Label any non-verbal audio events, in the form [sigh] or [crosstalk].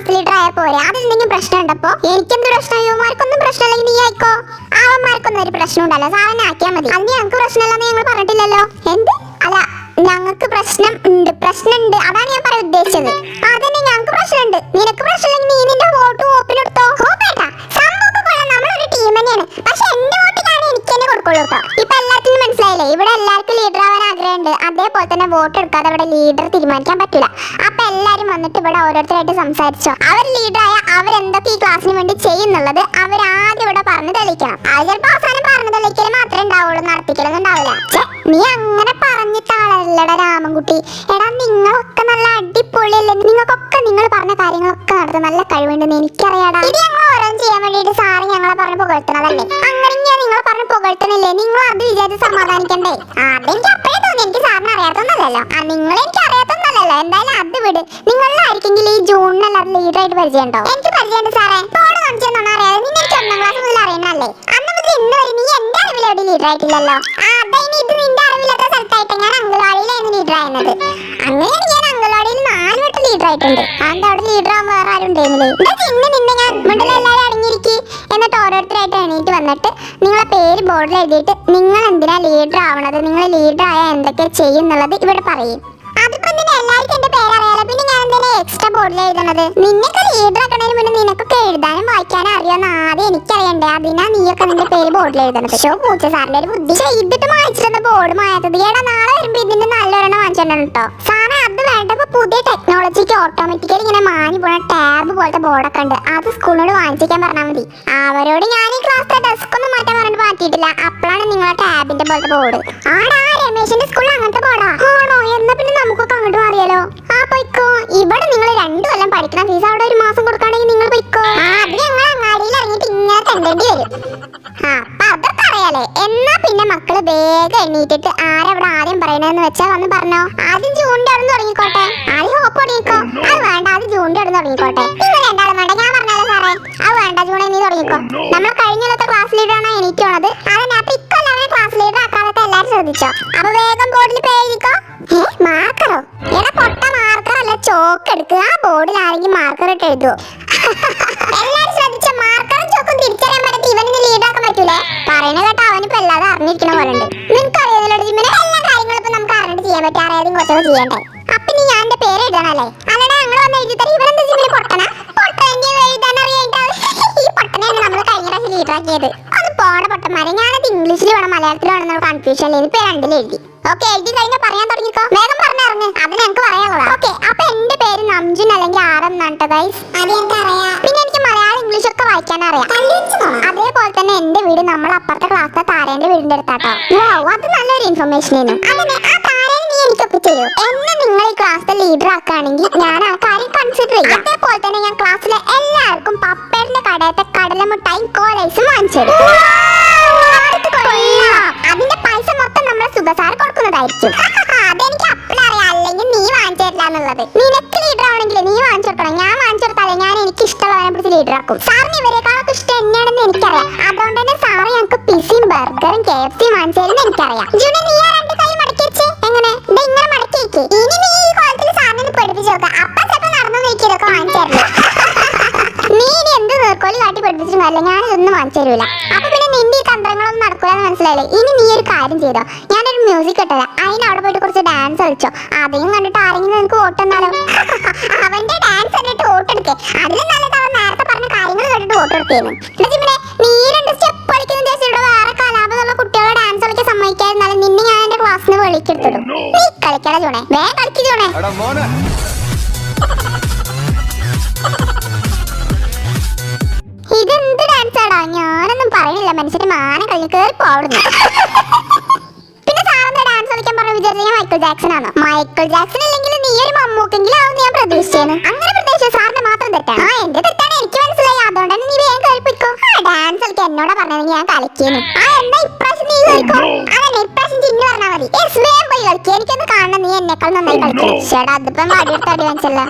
Class leader ആയ പോരെ. അതിലെന്തെങ്കിലും പ്രശ്നം ഉണ്ടപ്പോ എനിക്കെന്ത് പ്രശ്നം? യുവമാർക്കൊന്നും പ്രശ്നമില്ലെങ്കിൽ നീ ആയിക്കോ. അവന്മാർക്കൊന്നും ഒരു പ്രശ്നം ഉണ്ടല്ലോ സാറിനെ ആക്കിയാൽ മതി. അതിന് ഞങ്ങൾക്ക് പ്രശ്നമില്ലെന്ന് ഞങ്ങൾ പറഞ്ഞിട്ടില്ലല്ലോ. എന്ത്? അല്ല ഞങ്ങൾക്ക് പ്രശ്നം ഉണ്ട്. പ്രശ്നമുണ്ട് തന്നെ വോട്ട് എടുക്കാതെ ഇവിടെ ലീഡർ തീരുമാനിക്കാൻ പറ്റില്ല അപ്പൊ എല്ലാരും വന്നിട്ട് ഇവിടെ ഓരോരുത്തരായിട്ട് സംസാരിച്ചോ. അവർ ലീഡറായ അവരെന്തൊക്കെ ഈ ക്ലാസ്സിന് വേണ്ടി ചെയ്യുന്നുള്ളത് അവർ ആദ്യം ഇവിടെ പറഞ്ഞു തെളിയിക്കണം. അത് ചിലപ്പോ അവസാനം പറഞ്ഞു തെളിയിക്കൽ മാത്രമേ ഉണ്ടാവുള്ളൂ നടത്തിക്കലൊന്നും ഉണ്ടാവില്ല. നീ അങ്ങനെ പറഞ്ഞിട്ടാളല്ലടാ രാമൻകുട്ടി. എടാ നിങ്ങളൊക്കെ നല്ല അടിപൊളിയല്ലേ? നിങ്ങൾക്കൊക്കെ നിങ്ങൾ പറഞ്ഞ കാര്യങ്ങളൊക്കെ നടത്തും നല്ല കഴിവുണ്ടെന്ന് എനിക്കറിയാടാ. ഇത് ഞങ്ങൾ ഓരോന്നും ചെയ്യാൻ വേണ്ടിയിട്ട് സാറ് ഞങ്ങളെ പറഞ്ഞ് പുകഴ്ത്തണതല്ലേ അങ്ങനെ നിങ്ങൾ പറഞ്ഞ് പുകഴ്ത്തണില്ലേ നിങ്ങൾ അത് വിചാരിച്ച് സമാധാനിക്കണ്ടേ? അതെനിക്ക് അറിയാത്തൊന്നല്ലല്ലോ ആ നിങ്ങൾ എനിക്ക് അറിയാത്തൊന്നല്ലല്ലോ. എന്തായാലും അത് വിട്. നിങ്ങളിലായിരിക്കെങ്കിൽ ഈ ജൂണിന് ലീഡർ ലീഡറായിട്ട് പരിചയമുണ്ടോ? എനിക്ക് പരിചയമുണ്ട് സാറേ. പോണ് കാണിച്ചെന്നാണ് അറിയാതെ. നിന്നെ എനിക്ക് ഒന്നാം ക്ലാസ് മുതൽ അറിയണല്ലേ അന്ന് മുതൽ ഇന്ന് വരെ നീ എന്റെ അറിവിൽ എവിടെ ആ അതായത് ഇത് നിന്റെ അറിവില്ലാത്ത സ്ഥലത്തായിട്ട്. ഞാൻ അംഗൻവാടിയിലായിരുന്നു ലീഡർ ആയിരുന്നത്. അങ്ങനെയാണ് ഞാൻ അംഗൻവാടിയിൽ നാല് വട്ടം ലീഡർ ആയിട്ടുണ്ട്. അതിന്റെ അവിടെ ലീഡർ ആവാൻ വേറെ ആരും ഉണ്ടായിരുന്നില്ലേ നിന്നെ ഞാൻ മണ്ടല വന്നിട്ട് നിങ്ങളെ പേര് ബോർഡിൽ എഴുതിയിട്ട് നിങ്ങൾ എന്തിനാ ലീഡർ ആവണത്? നിങ്ങൾ ലീഡർ ആയ എന്തൊക്കെ ചെയ്യുന്നുള്ളത് ഇവിടെ പറയും. അതിപ്പോ എല്ലാവർക്കും എന്റെ പേര് അറിയാലോ പിന്നെ ബോർഡിൽ എഴുതണത് നിന്നൊക്കെ ലീഡർ ആക്കണതിന് മുന്നേ നിനക്കൊക്കെ എഴുതാനും വായിക്കാനും അറിയാമെന്ന് ആദ്യം എനിക്കറിയണ്ടേ. അതിനാ നീയൊക്കെ നിന്റെ പേര് ബോർഡിൽ എഴുതണത് ഷോ പൂച്ച സാറിന്റെ ഒരു ബുദ്ധി. ചെയ്തിട്ട് മായിച്ചിരുന്ന ബോർഡ് മായത്തത്. ഏടാ നാളെ വരുമ്പോ ഇതിന്റെ നല്ലൊരെണ്ണം വാങ്ങിച്ചിട്ടുണ്ട് കേട്ടോ സാറേ അത് വേണ്ടപ്പോ പുതിയ ടെക്നോളജിക്ക് ഓട്ടോമാറ്റിക്കലി ഇങ്ങനെ മാഞ്ഞു പോണ ടാബ് പോലത്തെ ബോർഡൊക്കെ ഉണ്ട്. അത് സ്കൂളിനോട് വാങ്ങിച്ചിരിക്കാൻ പറഞ്ഞാൽ മതി. അവരോട് ഞാൻ ഈ ക്ലാസ്സിലെ ഡെസ്ക് ഒന്നും മാറ്റാൻ പറഞ്ഞിട്ട് മാറ്റിയിട്ടില്ല. അപ്പോഴാണ് നിങ്ങളെ ടാബിന്റെ പോലത്തെ ബോർഡ് ആടാ രമേശിന്റെ സ്കൂളിൽ അങ്ങനത്തെ ബോർഡാ തെണ്ടേണ്ടി വരും ആ അപ്പൊ അതൊക്കെ അറിയാലേ എന്നാ പിന്നെ മക്കൾ വേഗം എണീറ്റിട്ട് ആരവിടെ ആദ്യം പറയണെന്ന് വെച്ചാ വന്ന് പറഞ്ഞോ. ആദ്യം ജൂണിന്റെ അവിടെ തുടങ്ങിക്കോട്ടെ ആദ്യം ഹോപ്പ് തുടങ്ങിക്കോ. അത് വേണ്ട അത് ജൂണിന്റെ അവിടെ തുടങ്ങിക്കോട്ടെ നിങ്ങൾ രണ്ടാളും വേണ്ട ഞാൻ പറഞ്ഞാലോ സാറേ. അത് വേണ്ട ജൂണെ നീ തുടങ്ങിക്കോ നമ്മൾ കഴിഞ്ഞ കൊല്ലത്തെ ക്ലാസ് ലീഡറാണ് എണീറ്റ് പോണത്? അതന്നെ അപ്പൊ ഇക്കൊല്ലം ക്ലാസ് ലീഡർ ആക്കാതൊക്കെ എല്ലാരും ശ്രദ്ധിച്ചോ? അപ്പൊ വേഗം ബോർഡിൽ പേരിക്കോ ഏ മാർക്കറോ എടാ പൊട്ട മാർക്കർ അല്ല ചോക്ക് എടുക്കുക ആ ബോർഡിൽ ആരെങ്കിലും മാർക്കർ ഇട്ട് എഴുതുവോ? [laughs] പറ്റൂലേ. പറയണ കേട്ടോ അവനിപ്പോ എല്ലാതും അറിഞ്ഞിരിക്കണ പോലെ ഉണ്ട് നിനക്കറിയാമല്ലോ ജിമ്മിനെ എല്ലാ കാര്യങ്ങളും ഇപ്പൊ നമുക്ക് അറിഞ്ഞിട്ട് ചെയ്യാൻ പറ്റും. അറിയാതെയും കുറച്ചൊക്കെ ചെയ്യണ്ടേ? അപ്പൊ നീ ഞാൻ എന്റെ പേര് എഴുതണല്ലേ അല്ലടാ അങ്ങനെ വന്ന് എഴുതി തരും ഇവരെന്താ ജിമ്മിന് പൊട്ടന? പൊട്ടനെ എഴുതാൻ അറിയാണ്ടാവും ഈ പൊട്ടനെയാണ് നമ്മൾ കഴിഞ്ഞ പ്രാവശ്യം ലീഡറാക്കിയത് അത് പോണ പൊട്ടന്മാരെ. ഞാനത് ഇംഗ്ലീഷിൽ വേണം മലയാളത്തിൽ വേണം കൺഫ്യൂഷൻ ഇപ്പൊ രണ്ടിൽ എഴുതി. ഓക്കെ എഴുതി കഴിഞ്ഞാൽ പറയാൻ തുടങ്ങിക്കോ. വേഗം പറഞ്ഞിറങ്ങ് അത് ഞങ്ങൾക്ക് പറയാനുള്ളതാ. ഓക്കെ അപ്പൊ എന്റെ പേര് നംജുൻ അല്ലെങ്കിൽ ആരം എന്നാണ് ഗൈസ് അത് പിന്നെ എനിക്ക് മലയാളം ഇംഗ്ലീഷ് ഒക്കെ വായിക്കാൻ അറിയാം വീടിന്റെ അടുത്താട്ടോ അത് നല്ലൊരു ഇൻഫർമേഷൻ ആയിരുന്നു. അങ്ങനെ ആ കാര്യം നീ എനിക്കൊക്കെ ചെയ്യൂ എന്നെ നിങ്ങൾ ഈ ക്ലാസ്സിലെ ലീഡർ ആക്കുകയാണെങ്കിൽ ഞാൻ ആ കാര്യം കൺസിഡർ ചെയ്യും. അതേപോലെ തന്നെ ഞാൻ ക്ലാസ്സിലെ എല്ലാവർക്കും പപ്പേറിന്റെ കടയത്തെ കടലമുട്ടായും കോലൈസും വാങ്ങിച്ചു. അതിന്റെ പൈസ മൊത്തം നമ്മളെ സുഖസാർ കൊടുക്കുന്നതായിരിക്കും. അതെനിക്ക് അപ്പോഴറിയാം അല്ലെങ്കിൽ നീ വാങ്ങിച്ചു തരില്ല എന്നുള്ളത്. നിനക്ക് ലീഡർ ആവണമെങ്കിൽ നീ വാങ്ങിച്ചു കൊടുക്കണം. ഞാൻ വാങ്ങിച്ചു കൊടുത്താലേ ഞാൻ എനിക്ക് ഇഷ്ടമുള്ളവനെ പിടിച്ച് ലീഡർ ആക്കും. സാറിന് ഇവരെക്കാളൊക്കെ ബർഗറും കെ എഫ് സി വാങ്ങിച്ചു എനിക്കറിയാം. ജൂണി നീ ആ രണ്ട് കൈ മടക്കി വെച്ചേ എങ്ങനെ? ദേ ഇങ്ങനെ മടക്കി വെക്ക് ഇനി നീ ഈ കോലത്തിൽ സാധനം പഠിപ്പിച്ചു നോക്ക. അപ്പ ചിലപ്പോ നടന്നു നോക്കി ഇതൊക്കെ [laughs] നീ ഇനി എന്ത് നീർക്കോലി കാട്ടി പഠിപ്പിച്ചിട്ടും കാര്യമില്ല. ഞാൻ വാങ്ങിച്ചു തരൂല അപ്പൊ പിന്നെ നിന്റെ ഈ തന്ത്രങ്ങളൊന്നും നടക്കൂലെന്ന് മനസ്സിലായില്ലേ? ഇനി നീ ഒരു കാര്യം ചെയ്തോ. ഞാനൊരു മ്യൂസിക് ഇട്ടതാ. അതിന് അവിടെ പോയിട്ട് കുറച്ച് ഡാൻസ് കളിച്ചോ. അതെയും കണ്ടിട്ട് ആരെങ്കിലും നിനക്ക് വോട്ടെന്നാലോ [laughs] അവന്റെ ഡാൻസ് കണ്ടിട്ട് വോട്ടെടുക്കേ. അതിലും നല്ലത് അവൻ നേരത്തെ പറഞ്ഞ കാര്യങ്ങൾ കേട്ടിട്ട് വോട്ടെടുത്തേനും. ക്ലാസ്സിന് വിളിക്കെടുത്തിടും നീ കളിക്കട ചൂണേ. വേഗം കളിക്ക് ജോണേ ഇതെന്ത് ഡാൻസാടാ ഞാനൊന്നും പറയണില്ല മനുഷ്യന്റെ മാനം കളി കേറി പോടുന്നു പിന്നെ സാറെന്താ ഡാൻസ് കളിക്കാൻ പറഞ്ഞു വിചാരിച്ച ഞാൻ മൈക്കിൾ ജാക്സൺ ആണോ മൈക്കിൾ ജാക്സൺ ഇല്ലെങ്കിൽ നീ ഒരു മമ്മൂക്കെങ്കിലും ആവും ഞാൻ പ്രതീക്ഷിച്ചേന് അങ്ങനെ പ്രതീക്ഷിച്ച സാറിന്റെ മാത്രം തെറ്റാണ് ആ എന്റെ തെറ്റാണ് എനിക്ക് മനസ്സിലായി. അതുകൊണ്ട് തന്നെ നീ വേഗം കയറി പോയിക്കോ ഡാൻസ് കളിക്കാൻ എന്നോടാ പറഞ്ഞതെങ്കിൽ ഞാൻ കളിക്കുന്നു. ആ എന്താ ഇപ്രാവശ്യം നീ കളിക്കോ അതന്നെ ചിന്നു പറഞ്ഞാൽ മതി. പോയി കളിക്കുക എനിക്കൊന്ന് കാണണം നീ എന്നെക്കാൾ നന്നായി കളിക്കും. ചേട്ടാ അതിപ്പം അടിയെടുത്ത് അടി വാങ്ങിച്ചല്ലോ.